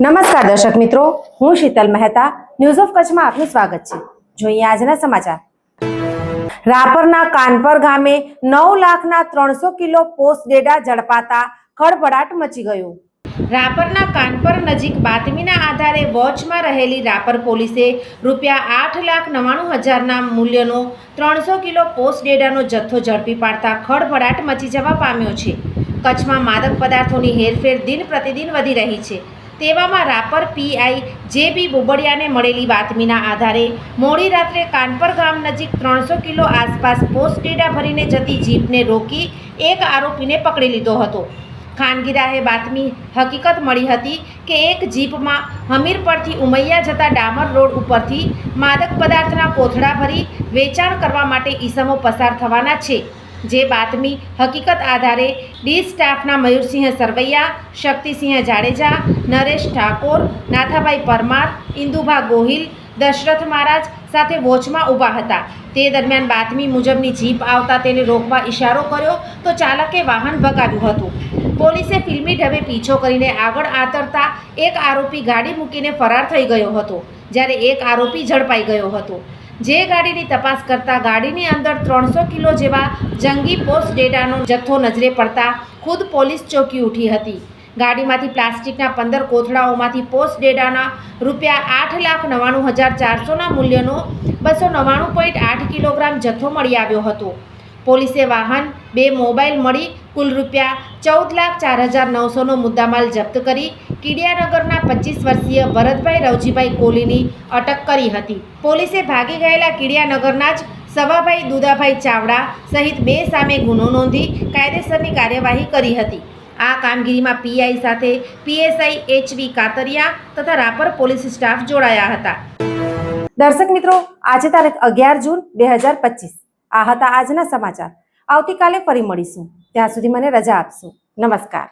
નમસ્કાર દર્શક મિત્રો, હું શીતલ મહેતા ન્યૂઝ ઓફ કચ્છમાં આપનું સ્વાગત છે. જોઈએ આજના સમાચાર. રાપરના કાનપર ગામે નવ લાખના ત્રણસો કિલો પોસ્ટ ડેડા ઝડપાતા ખળભળાટ મચી ગયો. રાપરના કાનપર નજીક બાતમીના આધારે વોચમાં રહેલી રાપર પોલીસે રૂપિયા આઠ લાખ નવ્વાણું હજારના મૂલ્યનો ત્રણસો કિલો પોસ્ટ ડેડાનો જથ્થો ઝડપી પાડતા ખળભળાટ મચી જવા પામ્યો છે. કચ્છમાં માદક પદાર્થોની હેરફેર દિન પ્રતિદિન વધી રહી છે. તેવામાં રાપર પીઆઈ જે બી બોબડિયાને મળેલી બાતમીના આધારે મોડી રાત્રે કાનપર ગામ નજીક ત્રણસો કિલો આસપાસ પોસ્ટ ડેટા ભરીને જતી જીપને રોકી એક આરોપીને પકડી લીધો હતો. ખાનગીરાએ બાતમી હકીકત મળી હતી કે એક જીપમાં હમીર પરથી ઉમૈયા જતા ડામર રોડ ઉપરથી માદક પદાર્થના કોથળા ભરી વેચાણ કરવા માટે ઈસમો પસાર થવાના છે. જે બાતમી હકીકત આધારે ડી સ્ટાફના મયુરસિંહ સરવૈયા, શક્તિસિંહ જાડેજા, નરેશ ઠાકોર, નાથાભાઈ પરમાર, ઇન્દુભા ગોહિલ, દશરથ મહારાજ સાથે વોચમાં ઊભા હતા. તે દરમિયાન બાતમી મુજબની જીપ આવતા તેને રોકવા ઇશારો કર્યો તો ચાલકે વાહન ભગાવ્યું હતું. પોલીસે ફિલ્મી ઢબે પીછો કરીને આગળ આતરતા એક આરોપી ગાડી મૂકીને ફરાર થઈ ગયો હતો, જ્યારે એક આરોપી ઝડપાઈ ગયો હતો. જે ગાડીની તપાસ કરતા ગાડીની અંદર ત્રણસો કિલો જેવા જંગી પોસ્ટ ડેટાનો જથ્થો નજરે પડતા ખુદ પોલીસ ચોકી ઉઠી હતી. ગાડીમાંથી પ્લાસ્ટિકના પંદર કોથળાઓમાંથી પોસ્ટ ડેટાના રૂપિયા આઠ લાખ નવ્વાણું હજાર ચારસોના મૂલ્યનો બસો નવ્વાણું પોઈન્ટ આઠ કિલોગ્રામ જથ્થો મળી આવ્યો હતો. પોલીસે વાહન, બે મોબાઈલ મળી કુલ રૂપિયા ચૌદ લાખ ચાર હજાર નવસોનો મુદ્દામાલ જપ્ત કરી કીડિયાનગરના પચીસ વર્ષીય ભરતભાઈ રવજીભાઈ કોહલીની અટક કરી હતી. પોલીસે ભાગી ગયેલા કીડિયાનગરના જ સવાભાઈ દુદાભાઈ ચાવડા સહિત બે સામે ગુનો નોંધી કાયદેસરની કાર્યવાહી કરી હતી. આ કામગીરીમાં પીઆઈ સાથે પીએસઆઈ એચવી કાતરિયા તથા રાપર પોલીસ સ્ટાફ જોડાયા હતા. દર્શક મિત્રો, આજે તારીખ અગિયાર જૂન બે હજાર પચીસ. આ હતા આજના સમાચાર. આવતીકાલે ફરી મળીશું. ત્યાં સુધી મને રજા આપશો. નમસ્કાર.